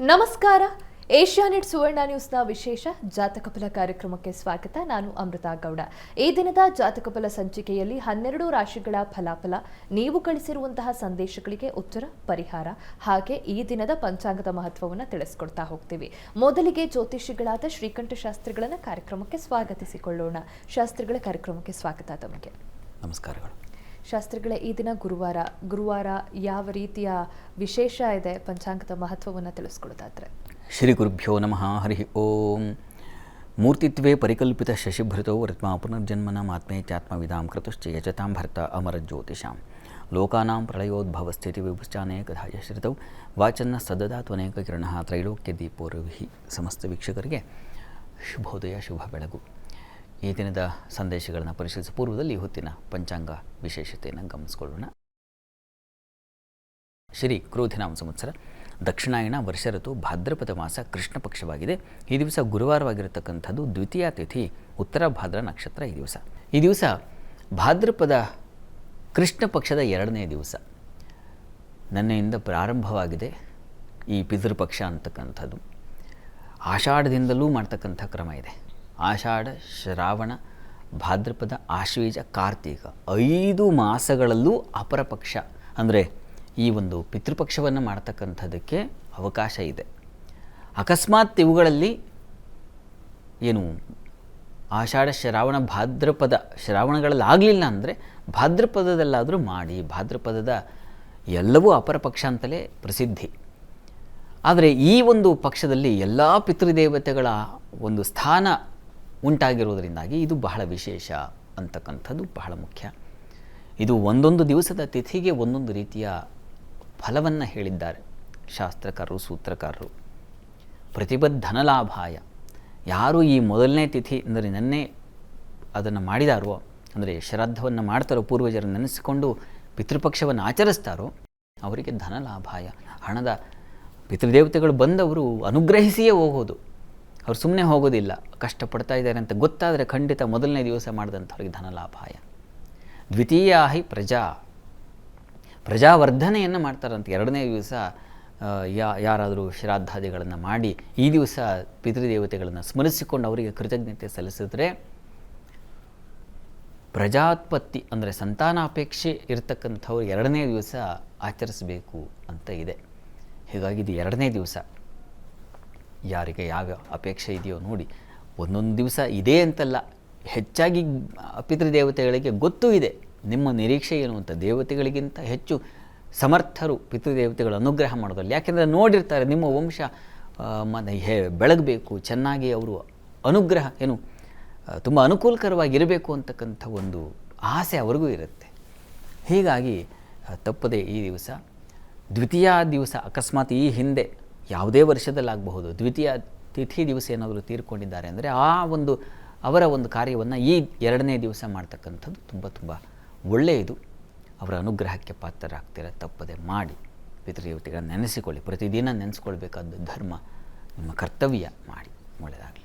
ನಮಸ್ಕಾರ. ಏಷ್ಯಾನೆಟ್ ಸುವರ್ಣ ನ್ಯೂಸ್ನ ವಿಶೇಷ ಜಾತಕ ಫಲ ಕಾರ್ಯಕ್ರಮಕ್ಕೆ ಸ್ವಾಗತ. ನಾನು ಅಮೃತ ಗೌಡ. ಈ ದಿನದ ಜಾತಕ ಫಲ ಸಂಚಿಕೆಯಲ್ಲಿ ಹನ್ನೆರಡು ರಾಶಿಗಳ ಫಲಾಫಲ, ನೀವು ಕಳಿಸಿರುವಂತಹ ಸಂದೇಶಗಳಿಗೆ ಉತ್ತರ, ಪರಿಹಾರ ಹಾಗೆ ಈ ದಿನದ ಪಂಚಾಂಗದ ಮಹತ್ವವನ್ನು ತಿಳಿಸ್ಕೊಡ್ತಾ ಹೋಗ್ತೀವಿ. ಮೊದಲಿಗೆ ಜ್ಯೋತಿಷಿಗಳಾದ ಶ್ರೀಕಂಠ ಶಾಸ್ತ್ರಿಗಳನ್ನು ಕಾರ್ಯಕ್ರಮಕ್ಕೆ ಸ್ವಾಗತಿಸಿಕೊಳ್ಳೋಣ. ಶಾಸ್ತ್ರಿಗಳ ಕಾರ್ಯಕ್ರಮಕ್ಕೆ ಸ್ವಾಗತ ತಮಗೆ. ನಮಸ್ಕಾರಗಳು. ಶಾಸ್ತ್ರಿಗಳೇ ಈ ದಿನ ಗುರುವಾರ. ಗುರುವಾರ ಯಾವ ರೀತಿಯ ವಿಶೇಷ ಇದೆ? ಪಂಚಾಂಗದ ಮಹತ್ವವನ್ನು ತಿಳಿಸ್ಕೊಡೋದಾದ್ರೆ. ಶ್ರೀ ಗುರುಭ್ಯೋ ನಮಃ. ಹರಿ ಓಂ. ಮೂರ್ತಿತ್ವೇ ಪರಿಕಲ್ಪಿತ ಶಶಿಭೃತೋ ರತ್ಮಾ ಪುನರ್ಜನ್ಮನ ಆತ್ಮೇ ಚಾತ್ಮವಿದಾಂ ಕೃತಶ್ಚ ಯಜತಾಂ ಭರ್ತ ಅಮರ ಜ್ಯೋತಿಷಾಂ. ಲೋಕಾನಾಂ ಪ್ರಳಯೋದ್ಭವ ಸ್ಥಿತಿ ವಾಚನ ಯಶ್ರಿತೌ ವಾಚನ್ನ ಸದದಾತ್ವನೇಕ ಕಿರಣ ತ್ರೈಲೋಕ್ಯ ದೀಪೋರ್ವಿ ಸಮಸ್ತ ವೀಕ್ಷಕರಿಗೆ ಶುಭೋದಯ, ಶುಭ ಬೆಳಗು. ಈ ದಿನದ ಸಂದೇಶಗಳನ್ನು ಪರಿಶೀಲಿಸ. ಪೂರ್ವದಲ್ಲಿ ಹೊತ್ತಿನ ಪಂಚಾಂಗ ವಿಶೇಷತೆಯನ್ನು ಗಮನಿಸಿಕೊಳ್ಳೋಣ. ಶ್ರೀ ಕ್ರೋಧಿನಾಮ ಸಂವತ್ಸರ. ದಕ್ಷಿಣಾಯಣ ವರ್ಷ ಋತು ಭಾದ್ರಪದ ಮಾಸ ಕೃಷ್ಣ ಪಕ್ಷವಾಗಿದೆ. ಈ ದಿವಸ ಗುರುವಾರವಾಗಿರತಕ್ಕಂಥದ್ದು ದ್ವಿತೀಯ ತಿಥಿ ಉತ್ತರ ಭಾದ್ರ ನಕ್ಷತ್ರ ಈ ದಿವಸ. ಈ ದಿವಸ ಭಾದ್ರಪದ ಕೃಷ್ಣ ಪಕ್ಷದ ಎರಡನೇ ದಿವಸ. ನನ್ನೆಯಿಂದ ಪ್ರಾರಂಭವಾಗಿದೆ ಈ ಪಿತೃಪಕ್ಷ ಅಂತಕ್ಕಂಥದ್ದು. ಆಷಾಢದಿಂದಲೂ ಮಾಡ್ತಕ್ಕಂಥ ಕ್ರಮ ಇದೆ. ಆಷಾಢ, ಶ್ರಾವಣ, ಭಾದ್ರಪದ, ಆಶ್ವೀಜ, ಕಾರ್ತೀಕ ಐದು ಮಾಸಗಳಲ್ಲೂ ಅಪರ ಪಕ್ಷ. ಅಂದರೆ ಈ ಒಂದು ಪಿತೃಪಕ್ಷವನ್ನು ಮಾಡ್ತಕ್ಕಂಥದ್ದಕ್ಕೆ ಅವಕಾಶ ಇದೆ. ಅಕಸ್ಮಾತ್ ಇವುಗಳಲ್ಲಿ ಏನು ಆಷಾಢ, ಶ್ರಾವಣ, ಭಾದ್ರಪದ ಶ್ರಾವಣಗಳಲ್ಲಿ ಆಗಲಿಲ್ಲ ಅಂದರೆ ಭಾದ್ರಪದದಲ್ಲಾದರೂ ಮಾಡಿ, ಭಾದ್ರಪದದ ಎಲ್ಲವೂ ಅಪರ ಪಕ್ಷ ಅಂತಲೇ ಪ್ರಸಿದ್ಧಿ. ಆದರೆ ಈ ಒಂದು ಪಕ್ಷದಲ್ಲಿ ಎಲ್ಲ ಪಿತೃದೇವತೆಗಳ ಒಂದು ಸ್ಥಾನ ಉಂಟಾಗಿರೋದರಿಂದಾಗಿ ಇದು ಬಹಳ ವಿಶೇಷ ಅಂತಕ್ಕಂಥದ್ದು ಬಹಳ ಮುಖ್ಯ. ಇದು ಒಂದೊಂದು ದಿವಸದ ತಿಥಿಗೆ ಒಂದೊಂದು ರೀತಿಯ ಫಲವನ್ನು ಹೇಳಿದ್ದಾರೆ ಶಾಸ್ತ್ರಕಾರರು, ಸೂತ್ರಕಾರರು. ಪ್ರತಿಬದ್ಧನಲಾಭಾಯ ಯಾರು ಈ ಮೊದಲನೇ ತಿಥಿ ಅಂದರೆ ನನ್ನೇ ಅದನ್ನು ಮಾಡಿದಾರೋ, ಅಂದರೆ ಶ್ರಾದ್ದವನ್ನು ಮಾಡ್ತಾರೋ, ಪೂರ್ವಜರು ನೆನೆಸಿಕೊಂಡು ಪಿತೃಪಕ್ಷವನ್ನು ಆಚರಿಸ್ತಾರೋ, ಅವರಿಗೆ ಧನಲಾಭಾಯ. ಹಣದ ಪಿತೃದೇವತೆಗಳು ಬಂದವರು ಅನುಗ್ರಹಿಸಿಯೇ ಹೋಗೋದು. ಅವ್ರು ಸುಮ್ಮನೆ ಹೋಗೋದಿಲ್ಲ, ಕಷ್ಟಪಡ್ತಾ ಇದ್ದಾರೆ ಅಂತ ಗೊತ್ತಾದರೆ ಖಂಡಿತ ಮೊದಲನೇ ದಿವಸ ಮಾಡಿದಂಥವ್ರಿಗೆ ಧನಲಾಭಾಯ ದ್ವಿತೀಯ ಹಿ ಪ್ರಜಾ. ಪ್ರಜಾವರ್ಧನೆಯನ್ನು ಮಾಡ್ತಾರಂತೆ. ಎರಡನೇ ದಿವಸ ಯಾ, ಯಾರಾದರೂ ಶ್ರಾದ್ದಾದಿಗಳನ್ನು ಮಾಡಿ ಈ ದಿವಸ ಪಿತೃದೇವತೆಗಳನ್ನು ಸ್ಮರಿಸಿಕೊಂಡು ಅವರಿಗೆ ಕೃತಜ್ಞತೆ ಸಲ್ಲಿಸಿದ್ರೆ ಪ್ರಜಾತ್ಪತ್ತಿ ಅಂದರೆ ಸಂತಾನಾಪೇಕ್ಷೆ ಇರತಕ್ಕಂಥವ್ರು ಎರಡನೇ ದಿವಸ ಆಚರಿಸಬೇಕು ಅಂತ ಇದೆ. ಹೀಗಾಗಿ ಇದು ಎರಡನೇ ದಿವಸ. ಯಾರಿಗೆ ಯಾವ ಅಪೇಕ್ಷೆ ಇದೆಯೋ ನೋಡಿ. ಒಂದೊಂದು ದಿವಸ ಇದೆ ಅಂತಲ್ಲ. ಹೆಚ್ಚಾಗಿ ಪಿತೃದೇವತೆಗಳಿಗೆ ಗೊತ್ತೂ ಇದೆ. ನಿಮ್ಮ ನಿರೀಕ್ಷೆ ಏನು ಅಂತ? ದೇವತೆಗಳಿಗಿಂತ ಹೆಚ್ಚು ಸಮರ್ಥರು ಪಿತೃದೇವತೆಗಳು ಅನುಗ್ರಹ ಮಾಡೋದಲ್ಲ ಯಾಕೆಂದರೆ ನೋಡಿರ್ತಾರೆ ನಿಮ್ಮ ವಂಶ ಮನೆ ಹೇ, ಬೆಳಗಬೇಕು, ಚೆನ್ನಾಗಿ ಅವರು ಅನುಗ್ರಹ, ಏನು ತುಂಬ ಅನುಕೂಲಕರವಾಗಿರಬೇಕು ಅಂತಕ್ಕಂಥ ಒಂದು ಆಸೆ ಅವ್ರಿಗೂ ಇರುತ್ತೆ. ಹೀಗಾಗಿ ತಪ್ಪದೆ ಈ ದಿವಸ, ದ್ವಿತೀಯ ದಿವಸ ಅಕಸ್ಮಾತ್ ಈ ಹಿಂದೆ ಯಾವುದೇ ವರ್ಷದಲ್ಲಾಗಬಹುದು ದ್ವಿತೀಯ ತಿಥಿ ದಿವಸ ಏನಾದರೂ ತೀರ್ಕೊಂಡಿದ್ದಾರೆ ಅಂದರೆ ಆ ಒಂದು ಅವರ ಒಂದು ಕಾರ್ಯವನ್ನು ಈ ಎರಡನೇ ದಿವಸ ಮಾಡ್ತಕ್ಕಂಥದ್ದು ತುಂಬ ತುಂಬ ಒಳ್ಳೆಯದು. ಅವರ ಅನುಗ್ರಹಕ್ಕೆ ಪಾತ್ರರಾಗ್ತೀರ ತಪ್ಪದೆ ಮಾಡಿ. ಪಿತೃದೇವತೆಗಳನ್ನು ನೆನೆಸಿಕೊಳ್ಳಿ. ಪ್ರತಿದಿನ ನೆನೆಸ್ಕೊಳ್ಬೇಕಾದ ಧರ್ಮ, ನಿಮ್ಮ ಕರ್ತವ್ಯ ಮಾಡಿ. ಒಳ್ಳೆಯದಾಗಲಿ